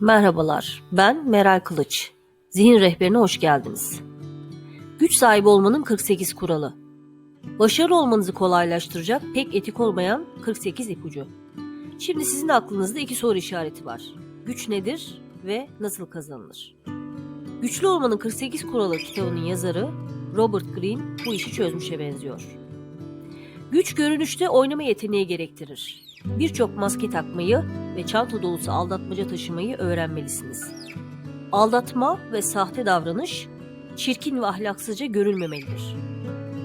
Merhabalar, ben Meral Kılıç. Zihin rehberine hoş geldiniz. Güç sahibi olmanın 48 kuralı. Başarılı olmanızı kolaylaştıracak pek etik olmayan 48 ipucu. Şimdi sizin aklınızda iki soru işareti var. Güç nedir ve nasıl kazanılır? Güçlü olmanın 48 kuralı kitabının yazarı Robert Greene bu işi çözmüşe benziyor. Güç görünüşte oynama yeteneği gerektirir. Birçok maske takmayı ve çanta dolusu aldatmaca taşımayı öğrenmelisiniz. Aldatma ve sahte davranış çirkin ve ahlaksızca görülmemelidir.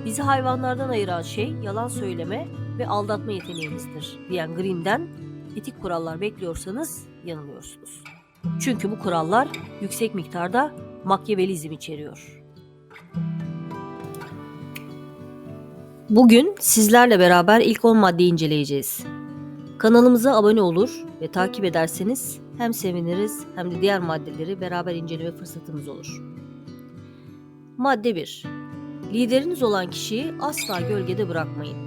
Bizi hayvanlardan ayıran şey yalan söyleme ve aldatma yeteneğimizdir diyen Green'den etik kurallar bekliyorsanız yanılıyorsunuz. Çünkü bu kurallar yüksek miktarda makyavelizm içeriyor. Bugün sizlerle beraber ilk 10 maddeyi inceleyeceğiz. Kanalımıza abone olur ve takip ederseniz hem seviniriz hem de diğer maddeleri beraber inceleme fırsatımız olur. Madde 1. Lideriniz olan kişiyi asla gölgede bırakmayın.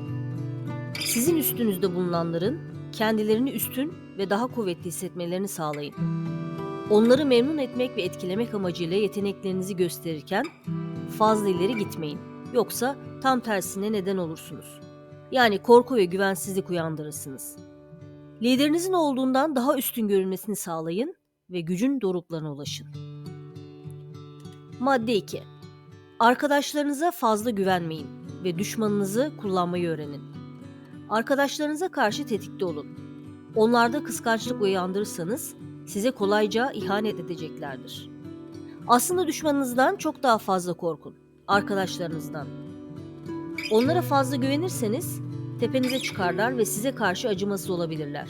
Sizin üstünüzde bulunanların kendilerini üstün ve daha kuvvetli hissetmelerini sağlayın. Onları memnun etmek ve etkilemek amacıyla yeteneklerinizi gösterirken fazla ileri gitmeyin. Yoksa tam tersine neden olursunuz. Yani korku ve güvensizlik uyandırırsınız. Liderinizin olduğundan daha üstün görünmesini sağlayın ve gücün doruklarına ulaşın. Madde 2. Arkadaşlarınıza fazla güvenmeyin ve düşmanınızı kullanmayı öğrenin. Arkadaşlarınıza karşı tetikte olun. Onlarda kıskançlık uyandırırsanız size kolayca ihanet edeceklerdir. Aslında düşmanınızdan çok daha fazla korkun. Arkadaşlarınızdan. Onlara fazla güvenirseniz tepenize çıkarlar ve size karşı acımasız olabilirler.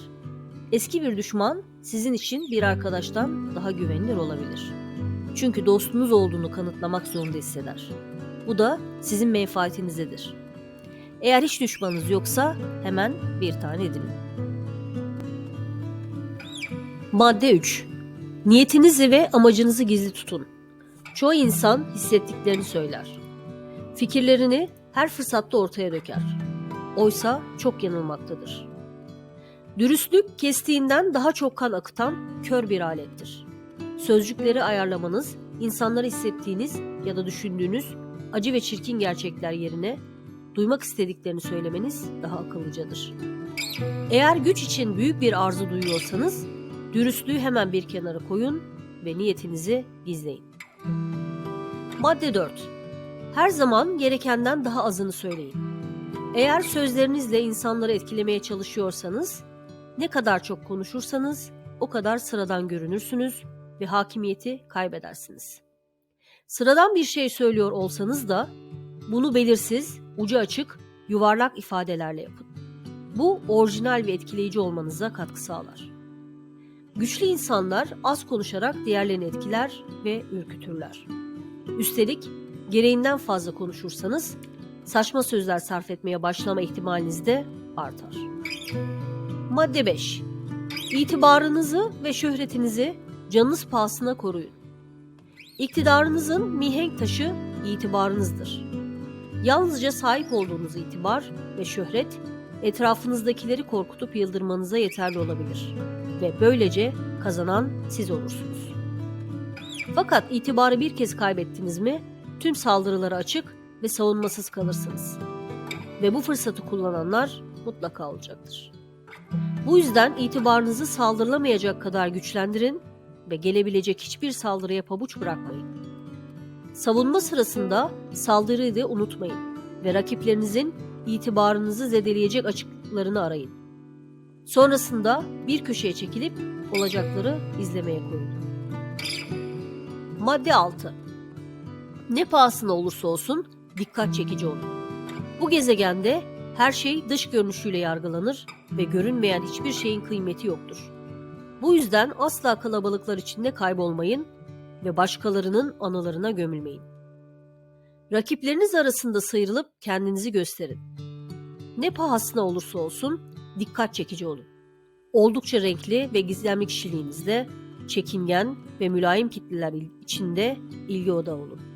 Eski bir düşman sizin için bir arkadaştan daha güvenilir olabilir. Çünkü dostunuz olduğunu kanıtlamak zorunda hisseder. Bu da sizin menfaatinizedir. Eğer hiç düşmanınız yoksa hemen bir tane edinin. Madde 3. Niyetinizi ve amacınızı gizli tutun. Çoğu insan hissettiklerini söyler. Fikirlerini her fırsatta ortaya döker. Oysa çok yanılmaktadır. Dürüstlük kestiğinden daha çok kan akıtan kör bir alettir. Sözcükleri ayarlamanız, insanlara hissettiğiniz ya da düşündüğünüz acı ve çirkin gerçekler yerine duymak istediklerini söylemeniz daha akıllıcadır. Eğer güç için büyük bir arzu duyuyorsanız, dürüstlüğü hemen bir kenara koyun ve niyetinizi gizleyin. Madde 4. Her zaman gerekenden daha azını söyleyin. Eğer sözlerinizle insanları etkilemeye çalışıyorsanız, ne kadar çok konuşursanız o kadar sıradan görünürsünüz ve hakimiyeti kaybedersiniz. Sıradan bir şey söylüyor olsanız da bunu belirsiz, ucu açık, yuvarlak ifadelerle yapın. Bu orijinal ve etkileyici olmanıza katkı sağlar. Güçlü insanlar az konuşarak diğerlerini etkiler ve ürkütürler. Üstelik gereğinden fazla konuşursanız saçma sözler sarf etmeye başlama ihtimaliniz de artar. Madde 5. İtibarınızı ve şöhretinizi canınız pahasına koruyun. İktidarınızın mihenk taşı itibarınızdır. Yalnızca sahip olduğunuz itibar ve şöhret etrafınızdakileri korkutup yıldırmanıza yeterli olabilir ve böylece kazanan siz olursunuz. Fakat itibarı bir kez kaybettiniz mi tüm saldırılara açık ve savunmasız kalırsınız. Ve bu fırsatı kullananlar mutlaka olacaktır. Bu yüzden itibarınızı saldırılamayacak kadar güçlendirin ve gelebilecek hiçbir saldırıya pabuç bırakmayın. Savunma sırasında saldırıyı da unutmayın ve rakiplerinizin itibarınızı zedeleyecek açıklarını arayın. Sonrasında bir köşeye çekilip olacakları izlemeye koyun. Madde 6. Ne pahasına olursa olsun dikkat çekici olun. Bu gezegende her şey dış görünüşüyle yargılanır ve görünmeyen hiçbir şeyin kıymeti yoktur. Bu yüzden asla kalabalıklar içinde kaybolmayın ve başkalarının anılarına gömülmeyin. Rakipleriniz arasında sıyrılıp kendinizi gösterin. Ne pahasına olursa olsun dikkat çekici olun. Oldukça renkli ve gizemli kişiliğinizde çekingen ve mülayim kitleler içinde ilgi odağı olun.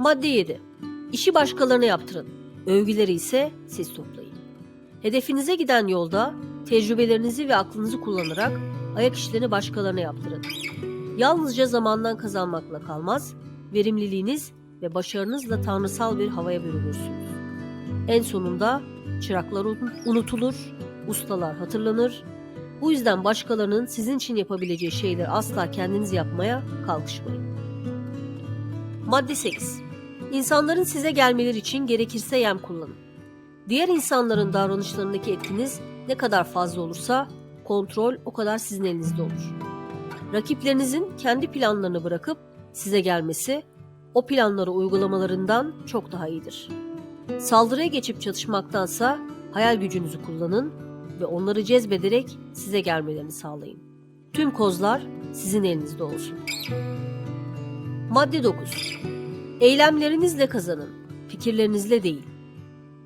Madde 7. İşi başkalarına yaptırın. Övgüleri ise siz toplayın. Hedefinize giden yolda tecrübelerinizi ve aklınızı kullanarak ayak işlerini başkalarına yaptırın. Yalnızca zamandan kazanmakla kalmaz, verimliliğiniz ve başarınızla tanrısal bir havaya bürünürsünüz. En sonunda çıraklar un- unutulur, ustalar hatırlanır. Bu yüzden başkalarının sizin için yapabileceği şeyleri asla kendiniz yapmaya kalkışmayın. Madde 8. İnsanların size gelmeleri için gerekirse yem kullanın. Diğer insanların davranışlarındaki etkiniz ne kadar fazla olursa kontrol o kadar sizin elinizde olur. Rakiplerinizin kendi planlarını bırakıp size gelmesi o planları uygulamalarından çok daha iyidir. Saldırıya geçip çatışmaktansa hayal gücünüzü kullanın ve onları cezbederek size gelmelerini sağlayın. Tüm kozlar sizin elinizde olsun. Madde 9. Eylemlerinizle kazanın, fikirlerinizle değil.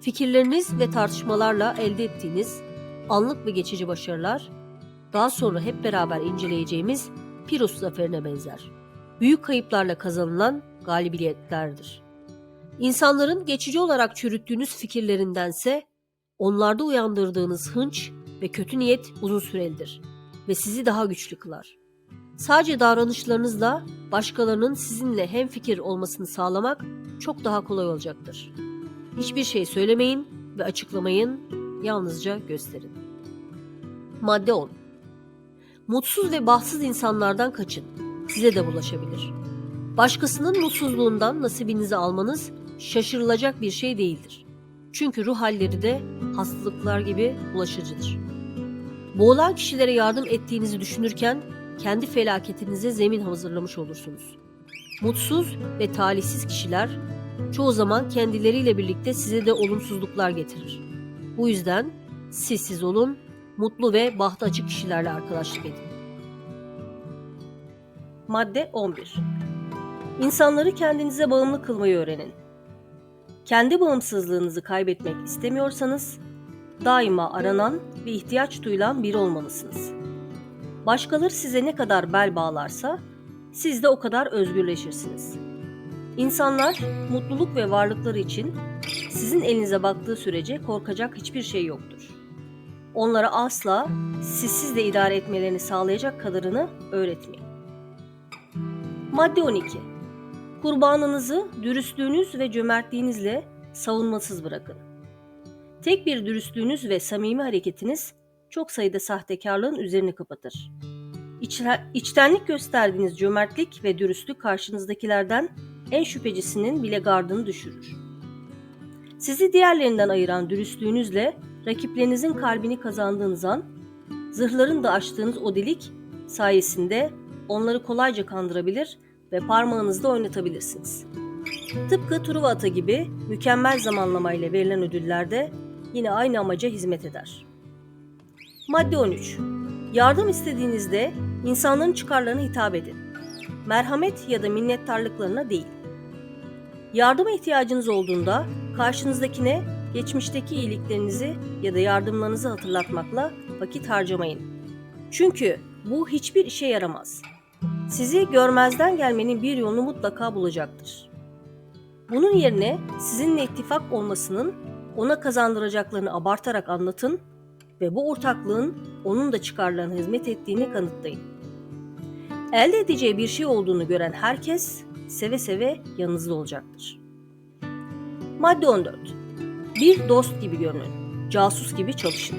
Fikirleriniz ve tartışmalarla elde ettiğiniz anlık ve geçici başarılar daha sonra hep beraber inceleyeceğimiz Pirus zaferine benzer. Büyük kayıplarla kazanılan galibiyetlerdir. İnsanların geçici olarak çürüttüğünüz fikirlerindense onlarda uyandırdığınız hınç ve kötü niyet uzun sürelidir ve sizi daha güçlü kılar. Sadece davranışlarınızla başkalarının sizinle hemfikir olmasını sağlamak çok daha kolay olacaktır. Hiçbir şey söylemeyin ve açıklamayın, yalnızca gösterin. Madde 10. Mutsuz ve bahtsız insanlardan kaçın. Size de bulaşabilir. Başkasının mutsuzluğundan nasibinizi almanız şaşırılacak bir şey değildir. Çünkü ruh halleri de hastalıklar gibi bulaşıcıdır. Boğulan kişilere yardım ettiğinizi düşünürken kendi felaketinize zemin hazırlamış olursunuz. Mutsuz ve talihsiz kişiler çoğu zaman kendileriyle birlikte size de olumsuzluklar getirir. Bu yüzden siz siz olun, mutlu ve bahtı açık kişilerle arkadaşlık edin. Madde 11. İnsanları kendinize bağımlı kılmayı öğrenin. Kendi bağımsızlığınızı kaybetmek istemiyorsanız daima aranan ve ihtiyaç duyulan biri olmalısınız. Başkaları size ne kadar bel bağlarsa siz de o kadar özgürleşirsiniz. İnsanlar mutluluk ve varlıkları için sizin elinize baktığı sürece korkacak hiçbir şey yoktur. Onlara asla sizsiz de idare etmelerini sağlayacak kadarını öğretmeyin. Madde 12. Kurbanınızı dürüstlüğünüz ve cömertliğinizle savunmasız bırakın. Tek bir dürüstlüğünüz ve samimi hareketiniz çok sayıda sahtekarlığın üzerini kapatır. İçler, içtenlik gösterdiğiniz cömertlik ve dürüstlük karşınızdakilerden en şüphecisinin bile gardını düşürür. Sizi diğerlerinden ayıran dürüstlüğünüzle rakiplerinizin kalbini kazandığınız an, zırhların da açtığınız o delik sayesinde onları kolayca kandırabilir ve parmağınızda oynatabilirsiniz. Tıpkı Truva atı gibi mükemmel zamanlamayla verilen ödüller de yine aynı amaca hizmet eder. Madde 13. Yardım istediğinizde insanların çıkarlarına hitap edin. Merhamet ya da minnettarlıklarına değil. Yardıma ihtiyacınız olduğunda karşınızdakine geçmişteki iyiliklerinizi ya da yardımlarınızı hatırlatmakla vakit harcamayın. Çünkü bu hiçbir işe yaramaz. Sizi görmezden gelmenin bir yolunu mutlaka bulacaktır. Bunun yerine sizinle ittifak olmasının ona kazandıracaklarını abartarak anlatın ve bu ortaklığın onun da çıkarlarına hizmet ettiğini kanıtlayın. Elde edeceği bir şey olduğunu gören herkes seve seve yanınızda olacaktır. Madde 14. Bir dost gibi görünün, casus gibi çalışın.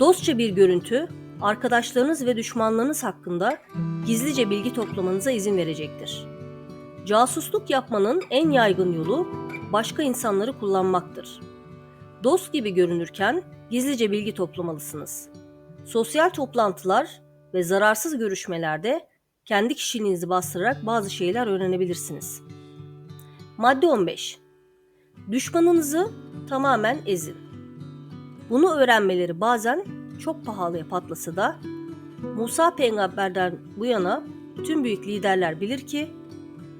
Dostça bir görüntü, arkadaşlarınız ve düşmanlarınız hakkında gizlice bilgi toplamanıza izin verecektir. Casusluk yapmanın en yaygın yolu başka insanları kullanmaktır. Dost gibi görünürken gizlice bilgi toplamalısınız. Sosyal toplantılar ve zararsız görüşmelerde kendi kişiliğinizi bastırarak bazı şeyler öğrenebilirsiniz. Madde 15. Düşmanınızı tamamen ezin. Bunu öğrenmeleri bazen çok pahalıya patlasa da Musa peygamberden bu yana tüm büyük liderler bilir ki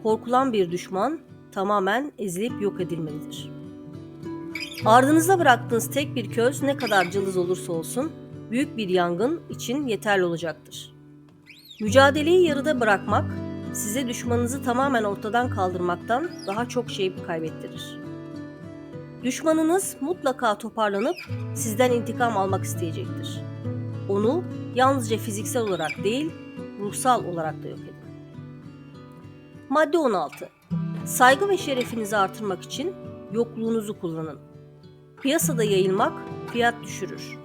korkulan bir düşman tamamen ezilip yok edilmelidir. Ardınızda bıraktığınız tek bir köz ne kadar cılız olursa olsun büyük bir yangın için yeterli olacaktır. Mücadeleyi yarıda bırakmak size düşmanınızı tamamen ortadan kaldırmaktan daha çok şey kaybettirir. Düşmanınız mutlaka toparlanıp sizden intikam almak isteyecektir. Onu yalnızca fiziksel olarak değil, ruhsal olarak da yok edin. Madde 16. Saygı ve şerefinizi artırmak için yokluğunuzu kullanın. Piyasada yayılmak fiyat düşürür.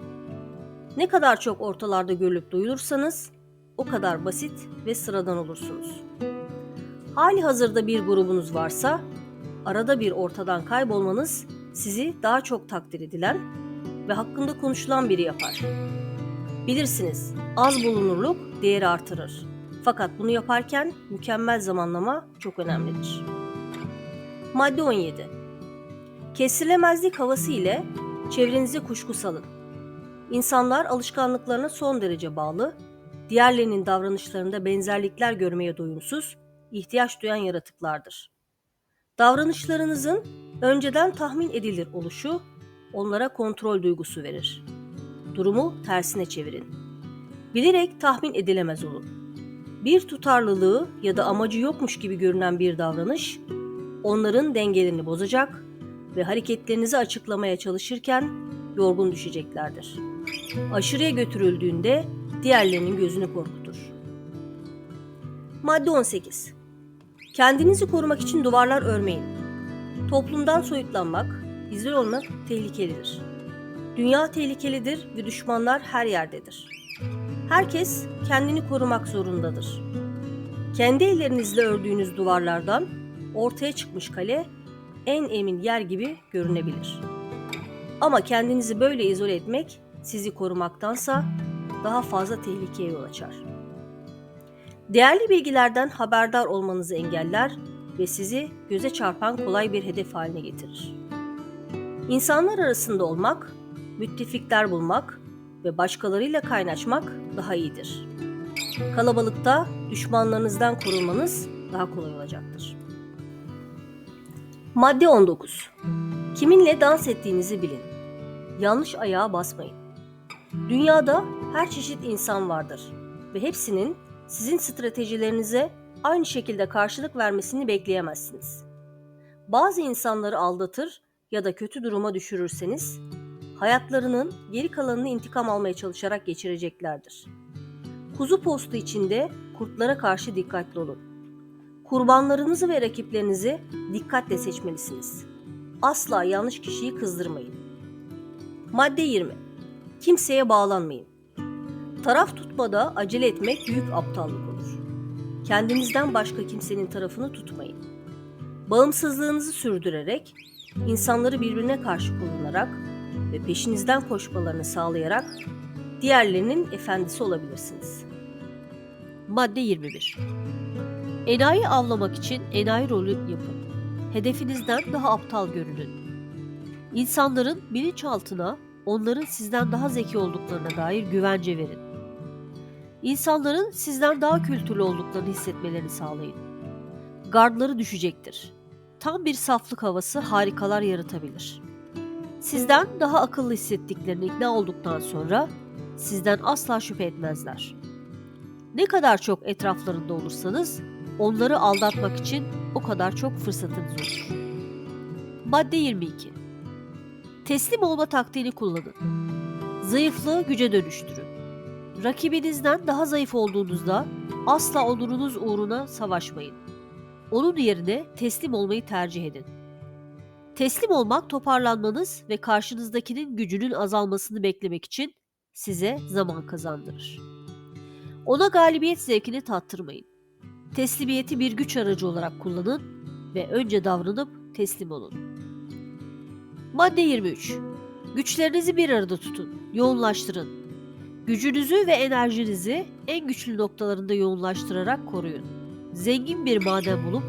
Ne kadar çok ortalarda görülüp duyulursanız o kadar basit ve sıradan olursunuz. Hali hazırda bir grubunuz varsa arada bir ortadan kaybolmanız sizi daha çok takdir edilen ve hakkında konuşulan biri yapar. Bilirsiniz, az bulunurluk değeri artırır. Fakat bunu yaparken mükemmel zamanlama çok önemlidir. Madde 17. Kesilemezlik havası ile çevrenize kuşku salın. İnsanlar alışkanlıklarına son derece bağlı, diğerlerinin davranışlarında benzerlikler görmeye doyumsuz, ihtiyaç duyan yaratıklardır. Davranışlarınızın önceden tahmin edilir oluşu onlara kontrol duygusu verir. Durumu tersine çevirin. Bilerek tahmin edilemez olun. Bir tutarlılığı ya da amacı yokmuş gibi görünen bir davranış onların dengelerini bozacak ve hareketlerinizi açıklamaya çalışırken yorgun düşeceklerdir. Aşırıya götürüldüğünde diğerlerinin gözünü korkutur. Madde 18. Kendinizi korumak için duvarlar örmeyin. Toplumdan soyutlanmak, izole olmak tehlikelidir. Dünya tehlikelidir ve düşmanlar her yerdedir. Herkes kendini korumak zorundadır. Kendi ellerinizle ördüğünüz duvarlardan ortaya çıkmış kale en emin yer gibi görünebilir. Ama kendinizi böyle izole etmek sizi korumaktansa daha fazla tehlikeye yol açar. Değerli bilgilerden haberdar olmanızı engeller ve sizi göze çarpan kolay bir hedef haline getirir. İnsanlar arasında olmak, müttefikler bulmak ve başkalarıyla kaynaşmak daha iyidir. Kalabalıkta düşmanlarınızdan korunmanız daha kolay olacaktır. Madde 19. Kiminle dans ettiğinizi bilin. Yanlış ayağa basmayın. Dünyada her çeşit insan vardır ve hepsinin sizin stratejilerinize aynı şekilde karşılık vermesini bekleyemezsiniz. Bazı insanları aldatır ya da kötü duruma düşürürseniz hayatlarının geri kalanını intikam almaya çalışarak geçireceklerdir. Kuzu postu içinde kurtlara karşı dikkatli olun. Kurbanlarınızı ve rakiplerinizi dikkatle seçmelisiniz. Asla yanlış kişiyi kızdırmayın. Madde 20. Kimseye bağlanmayın. Taraf tutmada acele etmek büyük aptallık olur. Kendinizden başka kimsenin tarafını tutmayın. Bağımsızlığınızı sürdürerek, insanları birbirine karşı kullanarak ve peşinizden koşmalarını sağlayarak diğerlerinin efendisi olabilirsiniz. Madde 21. Enayi avlamak için enayi rolü yapın. Hedefinizden daha aptal görünün. İnsanların bilinçaltına onların sizden daha zeki olduklarına dair güvence verin. İnsanların sizden daha kültürlü olduklarını hissetmelerini sağlayın. Gardları düşecektir. Tam bir saflık havası harikalar yaratabilir. Sizden daha akıllı hissettiklerini ikna olduktan sonra sizden asla şüphe etmezler. Ne kadar çok etraflarında olursanız onları aldatmak için o kadar çok fırsatınız olur. Madde 22. Teslim olma taktiğini kullanın. Zayıflığı güce dönüştürün. Rakibinizden daha zayıf olduğunuzda asla onurunuz uğruna savaşmayın. Onun yerine teslim olmayı tercih edin. Teslim olmak toparlanmanız ve karşınızdakinin gücünün azalmasını beklemek için size zaman kazandırır. Ona galibiyet zevkini tattırmayın. Teslimiyeti bir güç aracı olarak kullanın ve önce davranıp teslim olun. Madde 23. Güçlerinizi bir arada tutun, yoğunlaştırın. Gücünüzü ve enerjinizi en güçlü noktalarında yoğunlaştırarak koruyun. Zengin bir maden bulup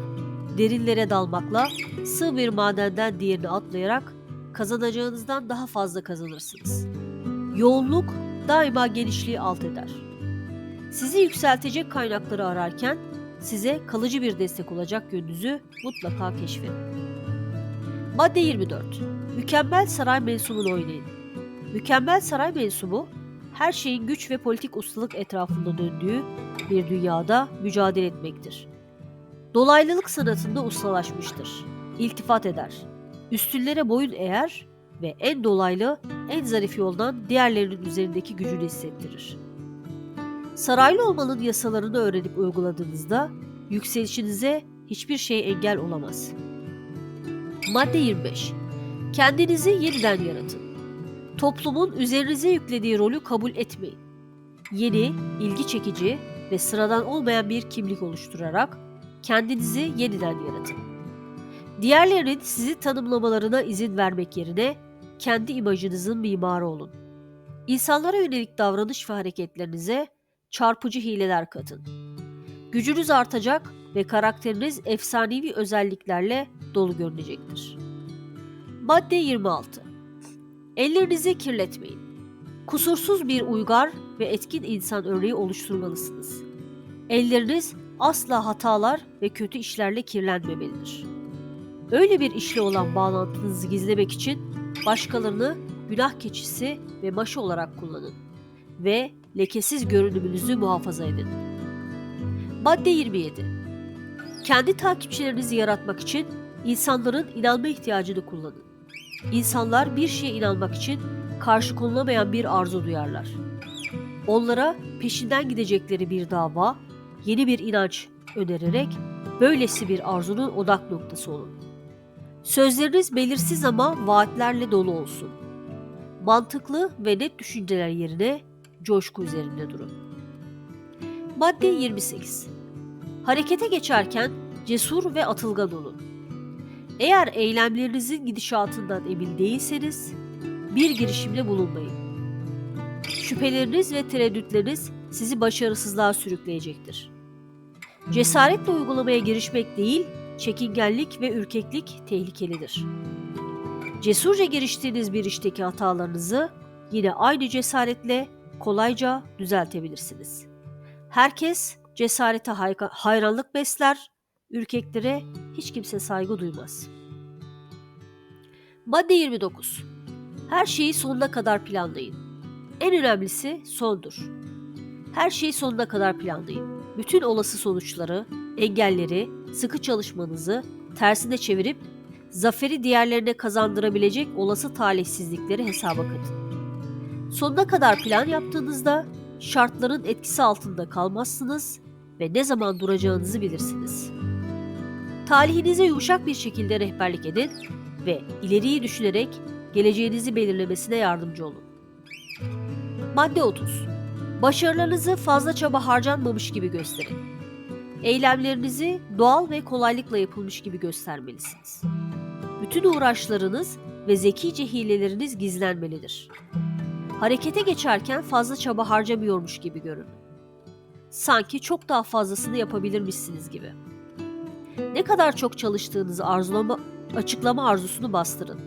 derinlere dalmakla sığ bir madenden diğerini atlayarak kazanacağınızdan daha fazla kazanırsınız. Yoğunluk daima genişliği alt eder. Sizi yükseltecek kaynakları ararken size kalıcı bir destek olacak yönünüzü mutlaka keşfedin. Madde 24. Mükemmel saray mensubunu oynayın. Mükemmel saray mensubu her şeyin güç ve politik ustalık etrafında döndüğü bir dünyada mücadele etmektir. Dolaylılık sanatında ustalaşmıştır. İltifat eder. Üstünlere boyun eğer ve en dolaylı, en zarif yoldan diğerlerinin üzerindeki gücünü hissettirir. Saraylı olmanın yasalarını öğrenip uyguladığınızda yükselişinize hiçbir şey engel olamaz. Madde 25. Kendinizi yeniden yaratın. Toplumun üzerinize yüklediği rolü kabul etmeyin. Yeni, ilgi çekici ve sıradan olmayan bir kimlik oluşturarak kendinizi yeniden yaratın. Diğerlerinin sizi tanımlamalarına izin vermek yerine kendi imajınızın mimarı olun. İnsanlara yönelik davranış ve hareketlerinize çarpıcı hileler katın. Gücünüz artacak ve karakteriniz efsanevi özelliklerle dolu görünecektir. Madde 26. Ellerinizi kirletmeyin. Kusursuz bir uygar ve etkin insan örneği oluşturmalısınız. Elleriniz asla hatalar ve kötü işlerle kirlenmemelidir. Öyle bir işle olan bağlantınızı gizlemek için başkalarını günah keçisi ve maşı olarak kullanın ve lekesiz görünümünüzü muhafaza edin. Madde 27. Kendi takipçilerinizi yaratmak için insanların inanma ihtiyacını kullanın. İnsanlar bir şeye inanmak için karşı konulamayan bir arzu duyarlar. Onlara peşinden gidecekleri bir dava, yeni bir inanç önererek böylesi bir arzunun odak noktası olun. Sözleriniz belirsiz ama vaatlerle dolu olsun. Mantıklı ve net düşünceler yerine coşku üzerinde durun. Madde 28. Harekete geçerken cesur ve atılgan olun. Eğer eylemlerinizin gidişatından emin değilseniz bir girişimde bulunmayın. Şüpheleriniz ve tereddütleriniz sizi başarısızlığa sürükleyecektir. Cesaretle uygulamaya girişmek değil, çekingenlik ve ürkeklik tehlikelidir. Cesurca giriştiğiniz bir işteki hatalarınızı yine aynı cesaretle kolayca düzeltebilirsiniz. Herkes cesarete hayranlık besler, ürkeklere hiç kimse saygı duymaz. Madde 29. Her şeyi sonuna kadar planlayın. En önemlisi sondur. Her şeyi sonuna kadar planlayın. Bütün olası sonuçları, engelleri, sıkı çalışmanızı tersine çevirip zaferi diğerlerine kazandırabilecek olası talihsizlikleri hesaba katın. Sonuna kadar plan yaptığınızda şartların etkisi altında kalmazsınız ve ne zaman duracağınızı bilirsiniz. Talihinize yumuşak bir şekilde rehberlik edin ve ileriyi düşünerek geleceğinizi belirlemesine yardımcı olun. Madde 30. Başarılarınızı fazla çaba harcanmamış gibi gösterin. Eylemlerinizi doğal ve kolaylıkla yapılmış gibi göstermelisiniz. Bütün uğraşlarınız ve zekice hileleriniz gizlenmelidir. Harekete geçerken fazla çaba harcamıyormuş gibi görünün. Sanki çok daha fazlasını yapabilirmişsiniz gibi. Ne kadar çok çalıştığınızı arzulama, açıklama arzusunu bastırın.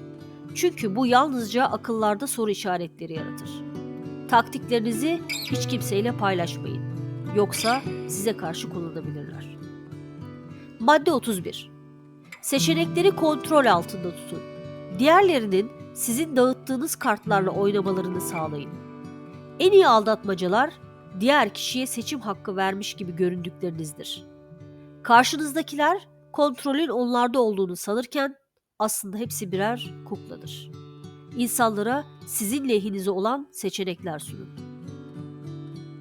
Çünkü bu yalnızca akıllarda soru işaretleri yaratır. Taktiklerinizi hiç kimseyle paylaşmayın. Yoksa size karşı kullanabilirler. Madde 31. Seçenekleri kontrol altında tutun. Diğerlerinin sizin dağıttığınız kartlarla oynamalarını sağlayın. En iyi aldatmacalar diğer kişiye seçim hakkı vermiş gibi göründüklerinizdir. Karşınızdakiler kontrolün onlarda olduğunu sanırken aslında hepsi birer kukladır. İnsanlara sizin lehinize olan seçenekler sunun.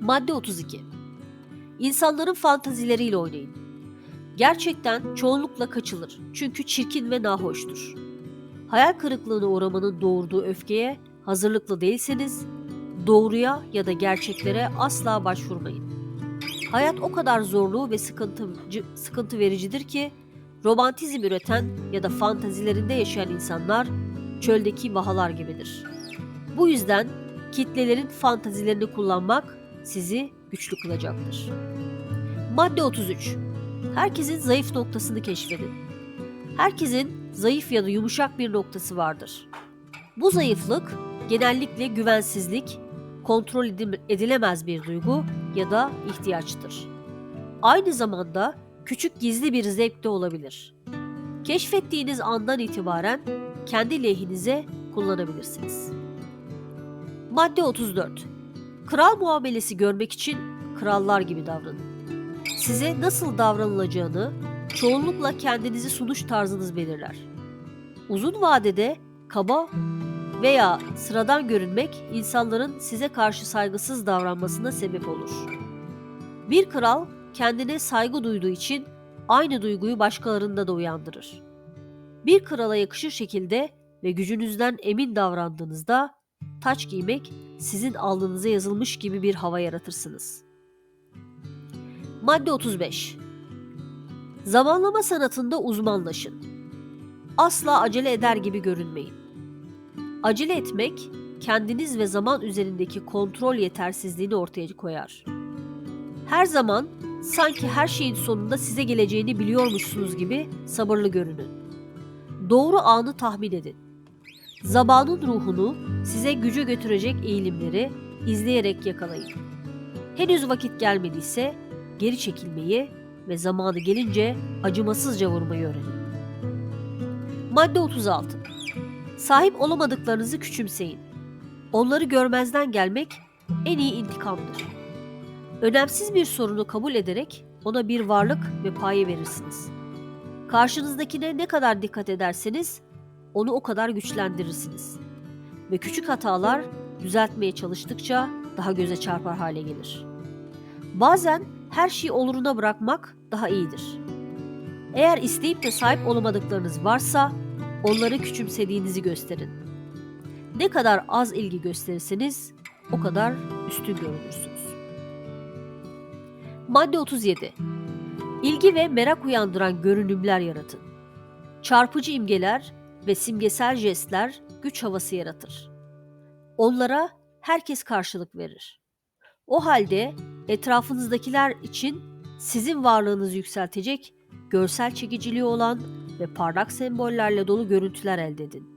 Madde 32. İnsanların fantazileriyle oynayın. Gerçekten çoğunlukla kaçılır çünkü çirkin ve nahoştur. Hayal kırıklığına uğramanın doğurduğu öfkeye hazırlıklı değilseniz doğruya ya da gerçeklere asla başvurmayın. Hayat o kadar zorlu ve sıkıntı, sıkıntı vericidir ki romantizm üreten ya da fantazilerinde yaşayan insanlar çöldeki vahalar gibidir. Bu yüzden kitlelerin fantazilerini kullanmak sizi güçlü kılacaktır. Madde 33. Herkesin zayıf noktasını keşfedin. Herkesin zayıf ya da yumuşak bir noktası vardır. Bu zayıflık genellikle güvensizlik, kontrol edilemez bir duygu ya da ihtiyaçtır. Aynı zamanda küçük gizli bir zevk de olabilir. Keşfettiğiniz andan itibaren kendi lehinize kullanabilirsiniz. Madde 34. Kral muamelesi görmek için krallar gibi davranın. Size nasıl davranılacağını çoğunlukla kendinizi sunuş tarzınız belirler. Uzun vadede kaba veya sıradan görünmek insanların size karşı saygısız davranmasına sebep olur. Bir kral kendine saygı duyduğu için aynı duyguyu başkalarında da uyandırır. Bir krala yakışır şekilde ve gücünüzden emin davrandığınızda taç giymek sizin alnınıza yazılmış gibi bir hava yaratırsınız. Madde 35 Zamanlama sanatında uzmanlaşın. Asla acele eder gibi görünmeyin. Acele etmek, kendiniz ve zaman üzerindeki kontrol yetersizliğini ortaya koyar. Her zaman sanki her şeyin sonunda size geleceğini biliyormuşsunuz gibi sabırlı görünün. Doğru anı tahmin edin. Zamanın ruhunu size gücü götürecek eğilimleri izleyerek yakalayın. Henüz vakit gelmediyse geri çekilmeyi ve zamanı gelince acımasızca vurmayı öğrenin. Madde 36 Sahip olamadıklarınızı küçümseyin. Onları görmezden gelmek en iyi intikamdır. Önemsiz bir sorunu kabul ederek ona bir varlık ve paye verirsiniz. Karşınızdakine ne kadar dikkat ederseniz onu o kadar güçlendirirsiniz. Ve küçük hatalar düzeltmeye çalıştıkça daha göze çarpar hale gelir. Bazen her şeyi oluruna bırakmak daha iyidir. Eğer isteyip de sahip olamadıklarınız varsa onları küçümsediğinizi gösterin. Ne kadar az ilgi gösterirseniz o kadar üstün görünürsünüz. Madde 37. İlgi ve merak uyandıran görünümler yaratın. Çarpıcı imgeler ve simgesel jestler güç havası yaratır. Onlara herkes karşılık verir. O halde etrafınızdakiler için sizin varlığınızı yükseltecek görsel çekiciliği olan ve parlak sembollerle dolu görüntüler elde edin.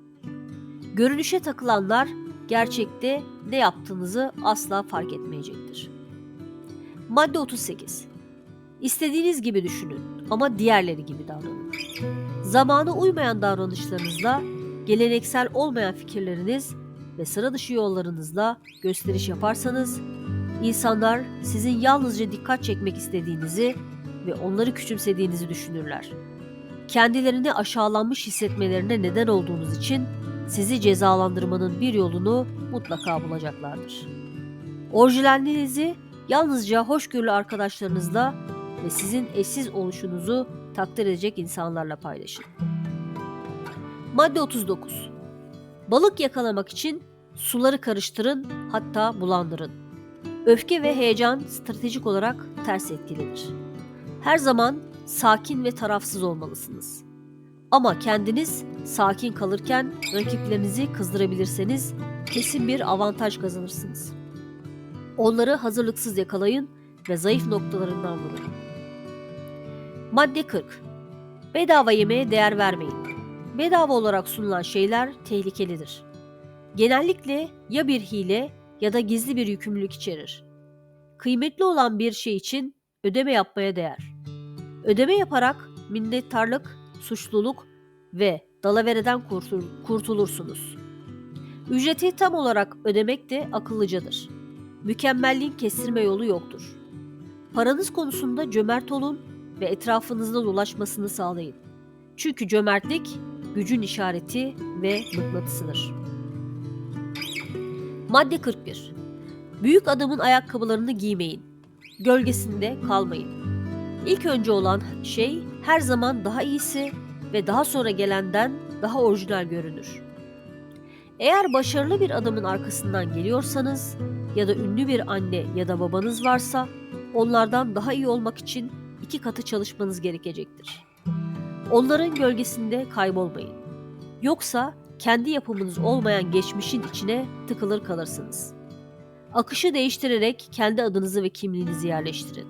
Görünüşe takılanlar gerçekte ne yaptığınızı asla fark etmeyecektir. Madde 38. İstediğiniz gibi düşünün ama diğerleri gibi davranın. Zamana uymayan davranışlarınızla, geleneksel olmayan fikirleriniz ve sıra dışı yollarınızla gösteriş yaparsanız, insanlar sizin yalnızca dikkat çekmek istediğinizi ve onları küçümsediğinizi düşünürler. Kendilerini aşağılanmış hissetmelerine neden olduğunuz için sizi cezalandırmanın bir yolunu mutlaka bulacaklardır. Orijinalliğinizi yalnızca hoşgörülü arkadaşlarınızla ve sizin eşsiz oluşunuzu takdir edecek insanlarla paylaşın. Madde 39. Balık yakalamak için suları karıştırın hatta bulandırın. Öfke ve heyecan stratejik olarak ters etkilenir. Her zaman sakin ve tarafsız olmalısınız. Ama kendiniz sakin kalırken rakiplerinizi kızdırabilirseniz kesin bir avantaj kazanırsınız. Onları hazırlıksız yakalayın ve zayıf noktalarından vurun. Madde 40. Bedava yemeğe değer vermeyin. Bedava olarak sunulan şeyler tehlikelidir. Genellikle ya bir hile ya da gizli bir yükümlülük içerir. Kıymetli olan bir şey için ödeme yapmaya değer. Ödeme yaparak minnettarlık, suçluluk ve dalavereden kurtul- kurtulursunuz. Ücreti tam olarak ödemek de akıllıcadır. Mükemmelliğin kestirme yolu yoktur. Paranız konusunda cömert olun ve etrafınızda dolaşmasını sağlayın. Çünkü cömertlik gücün işareti ve mıknatısıdır. Madde 41. Büyük adamın ayakkabılarını giymeyin. Gölgesinde kalmayın. İlk önce olan şey her zaman daha iyisi ve daha sonra gelenden daha orijinal görünür. Eğer başarılı bir adamın arkasından geliyorsanız ya da ünlü bir anne ya da babanız varsa onlardan daha iyi olmak için iki katı çalışmanız gerekecektir. Onların gölgesinde kaybolmayın. Yoksa kendi yapımınız olmayan geçmişin içine tıkılır kalırsınız. Akışı değiştirerek kendi adınızı ve kimliğinizi yerleştirin.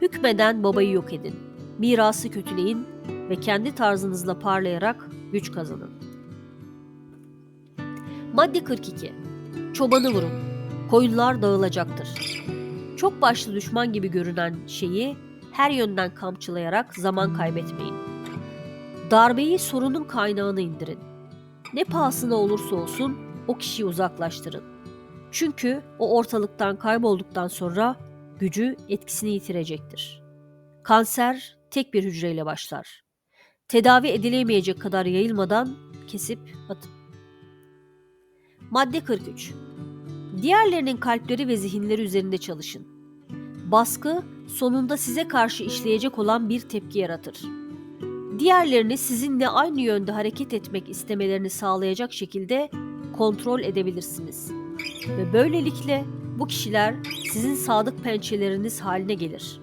Hükmeden babayı yok edin. Mirası kötüleyin ve kendi tarzınızla parlayarak güç kazanın. Madde 42. Çobanı vurun. Koyunlar dağılacaktır. Çok başlı düşman gibi görünen şeyi her yönden kamçılayarak zaman kaybetmeyin. Darbeyi sorunun kaynağına indirin. Ne pahasına olursa olsun o kişiyi uzaklaştırın. Çünkü o ortalıktan kaybolduktan sonra gücü etkisini yitirecektir. Kanser tek bir hücreyle başlar. Tedavi edilemeyecek kadar yayılmadan kesip atın. Madde 43. Diğerlerinin kalpleri ve zihinleri üzerinde çalışın. Baskı sonunda size karşı işleyecek olan bir tepki yaratır. Diğerlerini sizinle aynı yönde hareket etmek istemelerini sağlayacak şekilde kontrol edebilirsiniz. Ve böylelikle bu kişiler sizin sadık pençeleriniz haline gelir.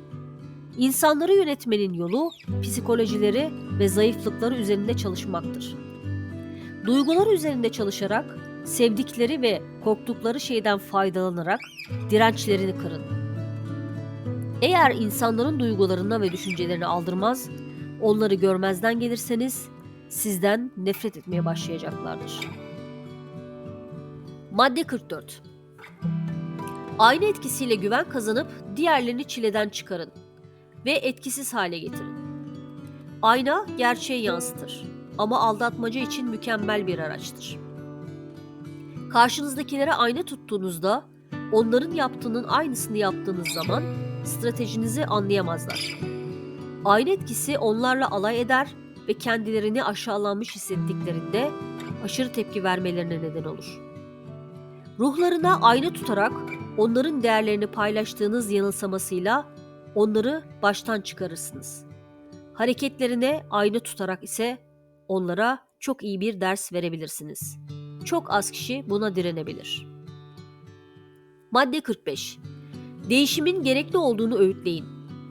İnsanları yönetmenin yolu psikolojileri ve zayıflıkları üzerinde çalışmaktır. Duyguları üzerinde çalışarak, sevdikleri ve korktukları şeyden faydalanarak dirençlerini kırın. Eğer insanların duygularına ve düşüncelerini aldırmaz, onları görmezden gelirseniz sizden nefret etmeye başlayacaklardır. Madde 44 Aynı etkisiyle güven kazanıp diğerlerini çileden çıkarın ve etkisiz hale getirin. Ayna gerçeği yansıtır ama aldatmaca için mükemmel bir araçtır. Karşınızdakilere ayna tuttuğunuzda onların yaptığının aynısını yaptığınız zaman stratejinizi anlayamazlar. Aynı etkisi onlarla alay eder ve kendilerini aşağılanmış hissettiklerinde aşırı tepki vermelerine neden olur. Ruhlarına ayna tutarak onların değerlerini paylaştığınız yanılsamasıyla onları baştan çıkarırsınız. Hareketlerine ayna tutarak ise onlara çok iyi bir ders verebilirsiniz. Çok az kişi buna direnebilir. Madde 45. Değişimin gerekli olduğunu öğütleyin.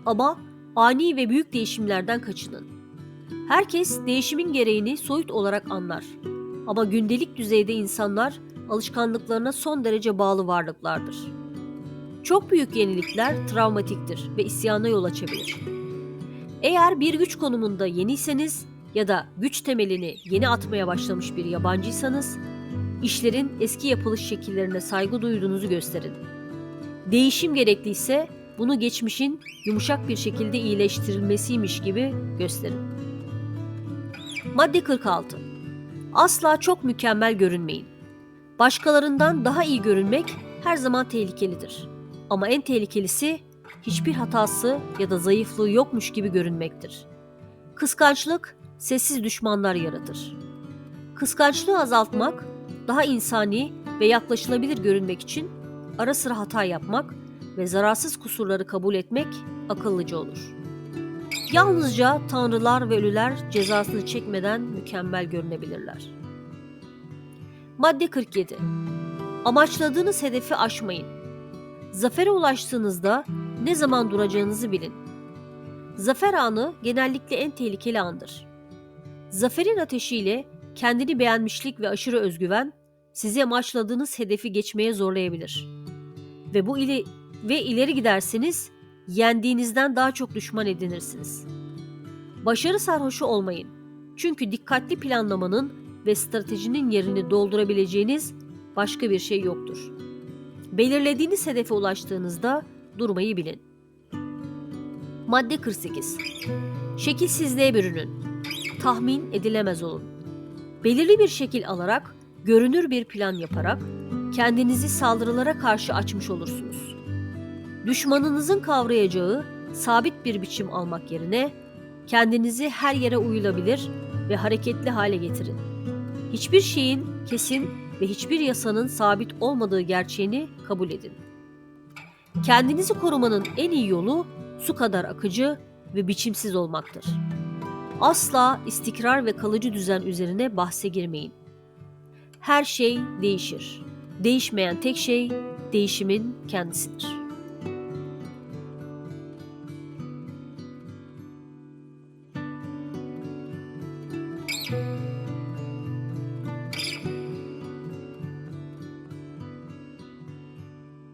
Ama ani ve büyük değişimlerden kaçının. Herkes değişimin gereğini soyut olarak anlar. Ama gündelik düzeyde insanlar alışkanlıklarına son derece bağlı varlıklardır. Çok büyük yenilikler travmatiktir ve isyana yol açabilir. Eğer bir güç konumunda yeniyseniz ya da güç temelini yeni atmaya başlamış bir yabancıysanız, işlerin eski yapılış şekillerine saygı duyduğunuzu gösterin. Değişim gerekliyse bunu geçmişin yumuşak bir şekilde iyileştirilmesiymiş gibi gösterin. Madde 46. Asla çok mükemmel görünmeyin. Başkalarından daha iyi görünmek her zaman tehlikelidir. Ama en tehlikelisi hiçbir hatası ya da zayıflığı yokmuş gibi görünmektir. Kıskançlık sessiz düşmanlar yaratır. Kıskançlığı azaltmak, daha insani ve yaklaşılabilir görünmek için ara sıra hata yapmak ve zararsız kusurları kabul etmek akıllıca olur. Yalnızca tanrılar ve ölüler cezasını çekmeden mükemmel görünebilirler. Madde 47. Amaçladığınız hedefi aşmayın. Zafere ulaştığınızda ne zaman duracağınızı bilin. Zafer anı genellikle en tehlikeli andır. Zaferin ateşiyle kendini beğenmişlik ve aşırı özgüven sizi amaçladığınız hedefi geçmeye zorlayabilir. Ve bu ili ve ileri giderseniz yendiğinizden daha çok düşman edinirsiniz. Başarı sarhoşu olmayın. Çünkü dikkatli planlamanın ve stratejinin yerini doldurabileceğiniz başka bir şey yoktur. Belirlediğiniz hedefe ulaştığınızda durmayı bilin. Madde 48. Şekilsizliğe bürünün. Tahmin edilemez olun. Belirli bir şekil alarak, görünür bir plan yaparak kendinizi saldırılara karşı açmış olursunuz. Düşmanınızın kavrayacağı sabit bir biçim almak yerine kendinizi her yere uyulabilir ve hareketli hale getirin. Hiçbir şeyin kesin ve hiçbir yasanın sabit olmadığı gerçeğini kabul edin. Kendinizi korumanın en iyi yolu su kadar akıcı ve biçimsiz olmaktır. Asla istikrar ve kalıcı düzen üzerine bahse girmeyin. Her şey değişir. Değişmeyen tek şey değişimin kendisidir.